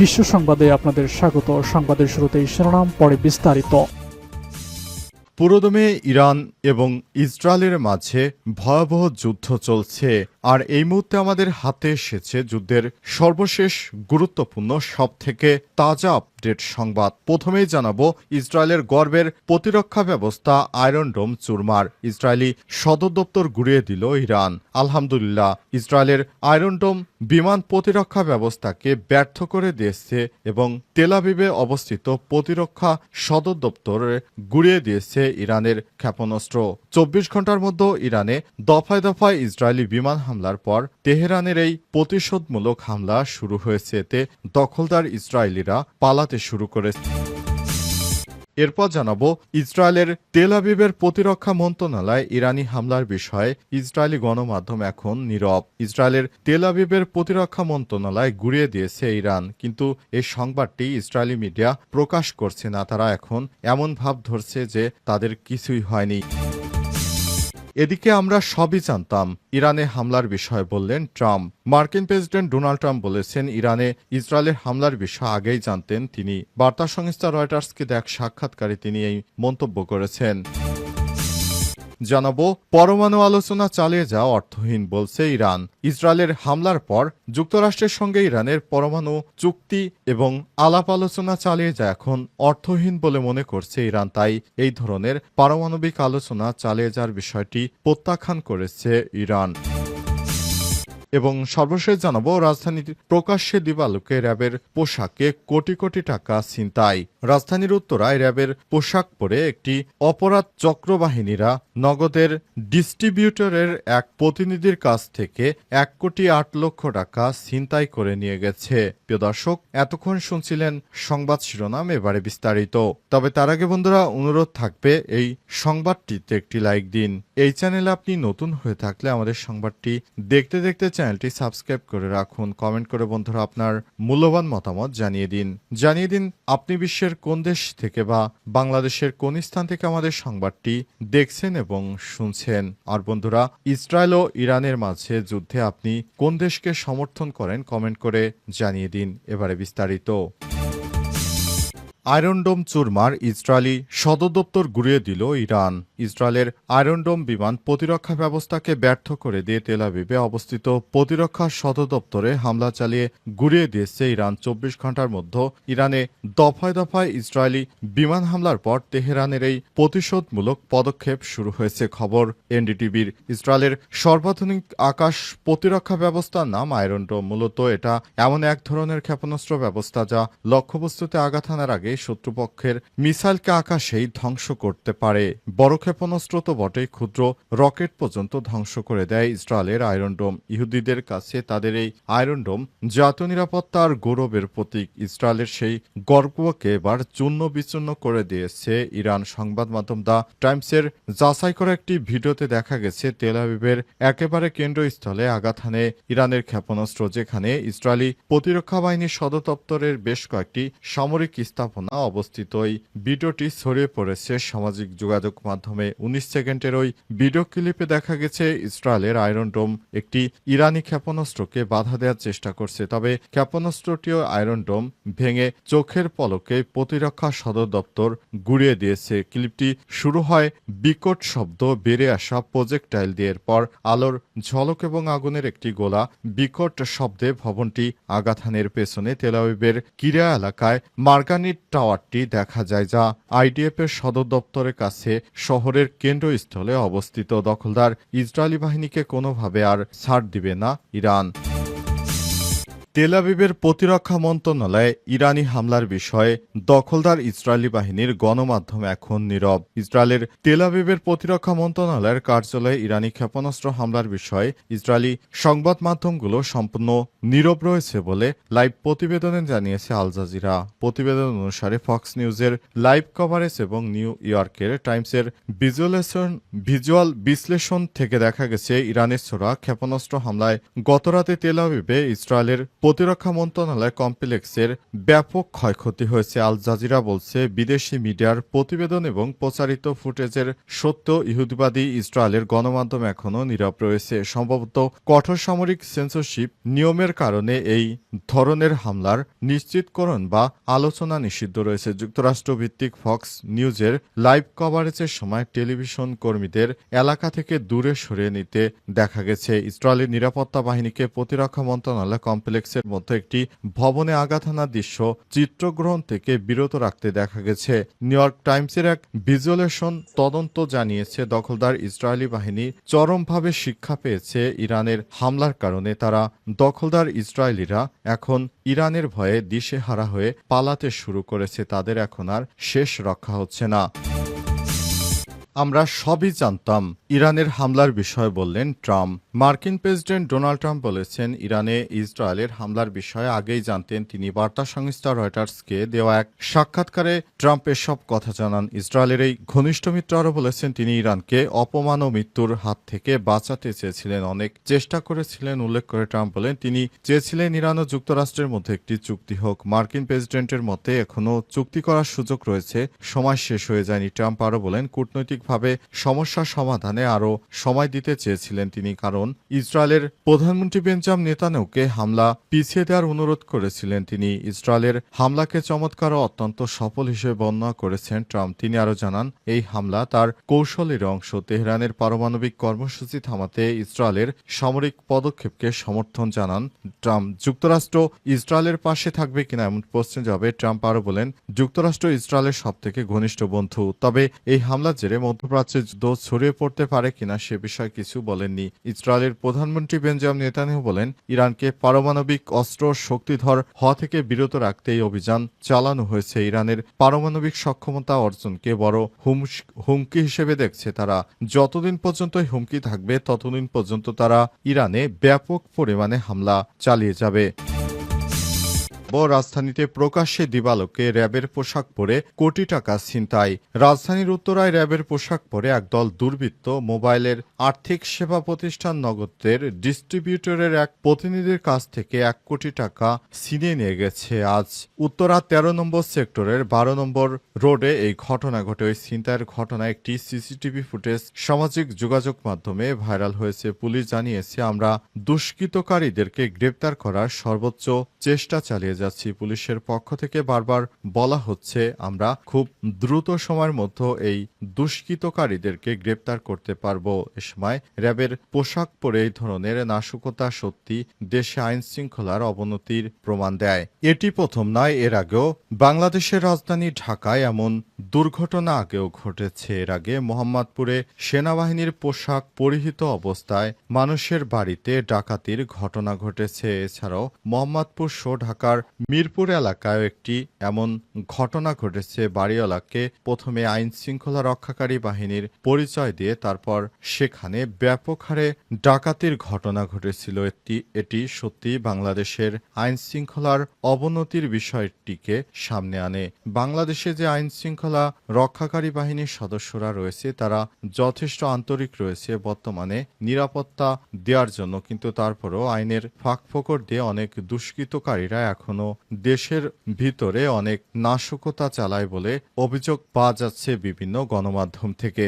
বিশ্ব সংবাদে আপনাদের স্বাগত। সংবাদের শুরুতে শিরোনাম, পরে বিস্তারিত। পুরোদমে ইরান এবং ইসরায়েলের মাঝে ভয়াবহ যুদ্ধ চলছে। আর এই মুহূর্তে আমাদের হাতে এসেছে যুদ্ধের সর্বশেষ গুরুত্বপূর্ণ সব থেকে তাজা আপডেট সংবাদ। প্রথমেই জানাব, ইসরায়েলের গর্বের প্রতিরক্ষা ব্যবস্থা আয়রন ডোম চুরমার। ইসরায়েলি সদর দপ্তর গুড়িয়ে দিল ইরান। আলহামদুলিল্লাহ, ইসরায়েলের আয়রন ডোম বিমান প্রতিরক্ষা ব্যবস্থাকে ব্যর্থ করে দিয়েছে এবং তেলাবিবে অবস্থিত প্রতিরক্ষা সদর দপ্তরে গুড়িয়ে দিয়েছে ইরানের ক্ষেপণাস্ত্র। চব্বিশ ঘণ্টার মধ্যে ইরানে দফায় দফায় ইসরায়েলি বিমান হামলার পর তেহরানের এই প্রতিশোধমূলক হামলা শুরু হয়েছে এতে দখলদার ইসরায়েলিরা পালাতে শুরু করেছে। এরপর জানাব, ইসরায়েলের তেল আবিবের প্রতিরক্ষা মন্ত্রণালয় ইরানি হামলার বিষয়ে ইসরায়েলি গণমাধ্যম এখন নীরব। ইসরায়েলের তেল আবিবের প্রতিরক্ষা মন্ত্রণালয় গুড়িয়ে দিয়েছে ইরান, কিন্তু এই সংবাদটি ইসরায়েলি মিডিয়া প্রকাশ করছে না। তারা এখন এমন ভাব ধরছে যে তাদের কিছুই হয়নি। এদিকে আমরা সবই জানতাম ইরানে হামলার বিষয়ে বললেন ট্রাম্প। মার্কিন প্রেসিডেন্ট ডোনাল্ড ট্রাম্প বলেছেন ইরানে ইসরায়েলের হামলার বিষয় আগেই জানতেন তিনি। বার্তা সংস্থা রয়টার্সকে দেখ সাক্ষাৎকারে তিনি এই মন্তব্য করেছেন। জানাব, পরমাণু আলোচনা চালিয়ে যাওয়া অর্থহীন বলছে ইরান। ইসরায়েলের হামলার পর যুক্তরাষ্ট্রের সঙ্গে ইরানের পরমাণু চুক্তি এবং আলাপ আলোচনা চালিয়ে যা এখন অর্থহীন বলে মনে করছে ইরান। তাই এই ধরনের পারমাণবিক আলোচনা চালিয়ে যাওয়ার বিষয়টি প্রত্যাখ্যান করেছে ইরান। এবং সর্বশেষ জানাব, রাজধানীর প্রকাশ্যে দিবালোকে র্যাবের পোশাকে কোটি কোটি টাকা ছিনতাই। রাজধানীর উত্তরায় র্যাবের পোশাক পরে একটি অপরাধ চক্রবাহিনীরা নগদের ডিস্ট্রিবিউটরের এক প্রতিনিধির কাছ থেকে এক কোটি আট লক্ষ টাকা ছিনতাই করে নিয়ে গেছে। প্রিয় দর্শক, এতক্ষণ শুনছিলেন সংবাদ শিরোনাম, এবারে বিস্তারিত। তবে তার আগে বন্ধুরা, অনুরোধ থাকবে এই সংবাদটিতে একটি লাইক দিন। এই চ্যানেলে আপনি নতুন হয়ে থাকলে আমাদের সংবাদটি দেখতে দেখতে চ্যানেলটি সাবস্ক্রাইব করে রাখুন। কমেন্ট করে বন্ধুরা আপনার মূল্যবান মতামত জানিয়ে দিন। জানিয়ে দিন আপনি বিশ্বের কোন দেশ থেকে বা বাংলাদেশের কোন স্থান থেকে আমাদের সংবাদটি দেখছেন এবং শুনছেন। আর বন্ধুরা, ইসরায়েল ও ইরানের মাঝে যুদ্ধে আপনি কোন দেশকে সমর্থন করেন কমেন্ট করে জানিয়ে দিন। এবারে বিস্তারিত। আয়রনডোম চুরমার ইসরায়েলি সদর দপ্তর গুড়িয়ে দিল ইরান। ইসরায়েলের আয়রনডোম বিমান প্রতিরক্ষা ব্যবস্থাকে ব্যর্থ করে দিয়ে তেলাবিবে অবস্থিত প্রতিরক্ষা সদর দপ্তরে হামলা চালিয়ে গুড়িয়ে দিয়েছে ইরান। চব্বিশ ঘণ্টার মধ্যে ইরানে দফায় দফায় ইসরায়েলি বিমান হামলার পর তেহরানের এই প্রতিশোধমূলক পদক্ষেপ শুরু হয়েছে খবর এনডিটিভির। ইসরায়েলের সর্বাধুনিক আকাশ প্রতিরক্ষা ব্যবস্থার নাম আয়রনডোম। মূলত এটা এমন এক ধরনের ক্ষেপণাস্ত্র ব্যবস্থা যা লক্ষ্যবস্তুতে আঘাত হানার আগে শত্রুপক্ষের মিসাইলকে আকাশেই ধ্বংস করতে পারে। বড় ক্ষেপণাস্ত্র তো বটেই, ক্ষুদ্র রকেট পর্যন্ত ধ্বংস করে দেয় ইসরায়েলের আয়রন ডোম। ইহুদিদের কাছে তাদের এই আয়রন ডোম জাতীয় নিরাপত্তার গৌরবের প্রতীক। ইসরায়েলের সেই গর্বকে এবার চূর্ণ বিচূর্ণ করে দিয়েছে ইরান। সংবাদ মাধ্যম দ্য টাইমসের যাচাই করা একটি ভিডিওতে দেখা গেছে, তেল আবিবের একেবারে কেন্দ্রস্থলে আঘাত হানে ইরানের ক্ষেপণাস্ত্র, যেখানে ইসরায়েলি প্রতিরক্ষা বাহিনীর সদর দপ্তরের বেশ কয়েকটি সামরিক স্থাপনা অবস্থিত ওই ভিডিওটি ছড়িয়ে পড়েছে সামাজিক যোগাযোগ মাধ্যমে। উনিশ সেকেন্ডের ওই ভিডিও ক্লিপে দেখা গেছে ইসরায়েলের আয়রন ডোম। একটি ইরানি ক্ষেপণাস্ত্রকে বাধা দেওয়ার চেষ্টা করছে, তবে ক্ষেপণাস্ত্রটিও আয়রন ডোম ভেঙে চোখের পলকে প্রতিরক্ষা সদর দপ্তর গুড়িয়ে দিয়েছে। ক্লিপটি শুরু হয় বিকট শব্দ বেড়ে আসা প্রজেক্টাইল দিয়ে। এরপর আলোর ঝলক এবং আগুনের একটি গোলা বিকট শব্দে ভবনটি আগাথানের পেছনে তেলাবিবের কিরা এলাকায় মার্গানিট টাওয়ারটি দেখা যায় যা আইডিএফ এর সদর দপ্তরের কাছে শহরের কেন্দ্রস্থলে অবস্থিত। দখলদার ইসরায়েলি বাহিনীকে কোনোভাবে আর ছাড় দিবে না ইরান। তেলাবিবের প্রতিরক্ষা মন্ত্রণালয়ে ইরানি হামলার বিষয়ে দখলদার ইসরায়েলি বাহিনীর গণমাধ্যম এখন নীরব। ইসরায়েলের তেলাবিবের প্রতিরক্ষা মন্ত্রণালয়ের কার্যালয়ে ইরানি ক্ষেপণাস্ত্র হামলার বিষয়ে ইসরায়েলি সংবাদ মাধ্যমগুলো সম্পূর্ণ নীরব রয়েছে বলে লাইভ প্রতিবেদনে জানিয়েছে আল জাজিরা। প্রতিবেদন অনুসারে ফক্স নিউজের লাইভ কভারেজ এবং নিউ ইয়র্কের টাইমসের ভিজুয়ালেশন, ভিজুয়াল বিশ্লেষণ থেকে দেখা গেছে, ইরানের ছোড়া ক্ষেপণাস্ত্র হামলায় গতরাতে তেলাবিবে ইসরায়েলের প্রতিরক্ষা মন্ত্রণালয় কমপ্লেক্সের ব্যাপক ক্ষয়ক্ষতি হয়েছে, আল জাজিরা বলছে। বিদেশি মিডিয়ার প্রতিবেদন এবং প্রচারিত ফুটেজের সত্য ইহুদিবাদী ইসরায়েলের গণমাধ্যম এখনও নীরব রয়েছে। সম্ভবত কঠোর সামরিক সেন্সরশিপ নিয়মের কারণে এই ধরনের হামলার নিশ্চিতকরণ বা আলোচনা নিষিদ্ধ রয়েছে। যুক্তরাষ্ট্র ভিত্তিক ফক্স নিউজের লাইভ কভারেজের সময় টেলিভিশন কর্মীদের এলাকা থেকে দূরে সরিয়ে নিতে দেখা গেছে। ইসরায়েলের নিরাপত্তা বাহিনীকে প্রতিরক্ষা মন্ত্রণালয় কমপ্লেক্সের মধ্যে একটি ভবনে আঘাত হানার দৃশ্য চিত্রগ্রহণ থেকে বিরত রাখতে দেখা গেছে। নিউ ইয়র্ক টাইমসের এক ভিজুয়ালেশন তদন্ত জানিয়েছে দখলদার ইসরায়েলি বাহিনী। চরমভাবে শিক্ষা পেয়েছে ইরানের হামলার কারণে তারা দখলদার ইসরায়েলিরা এখন ইরানের ভয়ে দিশেহারা হয়ে পালাতে শুরু করেছে। তাদের এখন আর শেষ রক্ষা হচ্ছে না। আমরা সবই জানতাম ইরানের হামলার বিষয়ে বললেন ট্রাম্প। মার্কিন প্রেসিডেন্ট ডোনাল্ড ট্রাম্প বলেছেন, ইরানে ইসরায়েলের হামলার বিষয়ে আগেই জানতেন তিনি। বার্তা সংস্থা রয়টার্সকে দেওয়া এক সাক্ষাৎকারে ট্রাম্প সব কথা জানান। ইসরায়েলের এই ঘনিষ্ঠ মিত্র আরও বলেছেন, তিনি ইরানকে অপমান ও মৃত্যুর হাত থেকে বাঁচাতে চেয়েছিলেন। অনেক চেষ্টা করেছিলেন, উল্লেখ করে ট্রাম্প বলেন, তিনি চেয়েছিলেন ইরান ও যুক্তরাষ্ট্রের মধ্যে একটি চুক্তি হোক। মার্কিন প্রেসিডেন্টের মতে, এখনও চুক্তি করার সুযোগ রয়েছে, সময় শেষ হয়ে যায়নি। ট্রাম্প আরও বলেন, কূটনৈতিকভাবে সমস্যা সমাধানে আরও সময় দিতে চেয়েছিলেন তিনি, কারণ ইসরায়েলের প্রধানমন্ত্রী বেঞ্জাম নেতানেউকে হামলা পিছিয়ে দেওয়ার অনুরোধ করেছিলেন। তিনি ইসরায়েলের হামলাকে চমৎকার অত্যন্ত সফল হিসেবে বর্ণনা করেছেন ট্রাম্প। তিনি আরও জানান, এই হামলা তার কৌশলের অংশ। তেহরানের পারমাণবিক কর্মসূচি থামাতে ইসরায়েলের সামরিক পদক্ষেপকে সমর্থন জানান ট্রাম্প। যুক্তরাষ্ট্র ইসরায়েলের পাশে থাকবে কিনা এমন প্রশ্নের জবাবে ট্রাম্প আরও বলেন, যুক্তরাষ্ট্র ইসরায়েলের সবথেকে ঘনিষ্ঠ বন্ধু। তবে এই হামলার জেরে মধ্যপ্রাচ্যে যুদ্ধ ছড়িয়ে পড়তে পারে কিনা সে বিষয়ে কিছু বলেননি। ইসরায়েলের প্রধানমন্ত্রী বেঞ্জাম নেতানিয়াহু বলেন, ইরানকে পারমাণবিক অস্ত্র শক্তিধর হওয়া থেকে বিরত রাখতে এই অভিযান চালানো হয়েছে। ইরানের পারমাণবিক সক্ষমতা অর্জনকে বড় হুমকি হিসেবে দেখছে তারা। যতদিন পর্যন্ত হুমকি থাকবে, ততদিন পর্যন্ত তারা ইরানে ব্যাপক পরিমাণে হামলা চালিয়ে যাবে। রাজধানীতে প্রকাশ্যে দিবালোকে র্যাবের পোশাক পরে কোটি টাকা ছিনতাই। রাজধানীর উত্তরায় র্যাবের পোশাক পরে একদল দুর্বৃত্ত মোবাইলের আর্থিক সেবা প্রতিষ্ঠান নগদের ডিস্ট্রিবিউটরের এক প্রতিনিধির কাছ থেকে এক কোটি টাকা ছিনিয়ে নিয়ে গেছে। আজ উত্তরা তেরো নম্বর সেক্টরের বারো নম্বর রোডে এই ঘটনা ঘটে। ওই ছিনতাইয়ের ঘটনা একটি সিসিটিভি ফুটেজ, সামাজিক যোগাযোগ মাধ্যমে ভাইরাল হয়েছে। পুলিশ জানিয়েছে, আমরা দুষ্কৃতকারীদেরকে গ্রেপ্তার করার সর্বোচ্চ চেষ্টা চালিয়ে যাচ্ছি পুলিশের পক্ষ থেকে বারবার বলা হচ্ছে, আমরা খুব দ্রুত সময়ের মধ্যে এই দুষ্কৃতকারীদেরকে গ্রেপ্তার করতে পারব। এ সময় র্যাবের পোশাক পরে এই ধরনের নাশকতা সত্যি দেশে আইন শৃঙ্খলার অবনতির প্রমাণ দেয়। এটি প্রথম নয়, এর আগেও বাংলাদেশের রাজধানী ঢাকায় এমন দুর্ঘটনা আগেও ঘটেছে। এর আগে মোহাম্মদপুরে সেনাবাহিনীর পোশাক পরিহিত অবস্থায় মানুষের বাড়িতে ডাকাতির ঘটনা ঘটেছে। এছাড়াও মোহাম্মদপুর শো ঢাকার মিরপুর এলাকায় একটি এমন ঘটনা ঘটেছে। বাড়িওয়ালাকে প্রথমে আইন শৃঙ্খলা রক্ষাকারী বাহিনীর পরিচয় দিয়ে তারপর সেখানে ব্যাপক হারে ডাকাতির ঘটনা ঘটেছিল। এটি এটি সত্যি বাংলাদেশের আইন শৃঙ্খলার অবনতির বিষয়টিকে সামনে আনে। বাংলাদেশে যে আইন শৃঙ্খলা রক্ষাকারী বাহিনীর সদস্যরা রয়েছে, তারা যথেষ্ট আন্তরিক রয়েছে বর্তমানে নিরাপত্তা দেওয়ার জন্য। কিন্তু তারপরও আইনের ফাঁকফোকর দিয়ে অনেক দুষ্কৃতকারীরা দেশের ভিতরে অনেক নাশকতা চালায় বলে অভিযোগ পাওয়া যাচ্ছে বিভিন্ন গণমাধ্যম থেকে।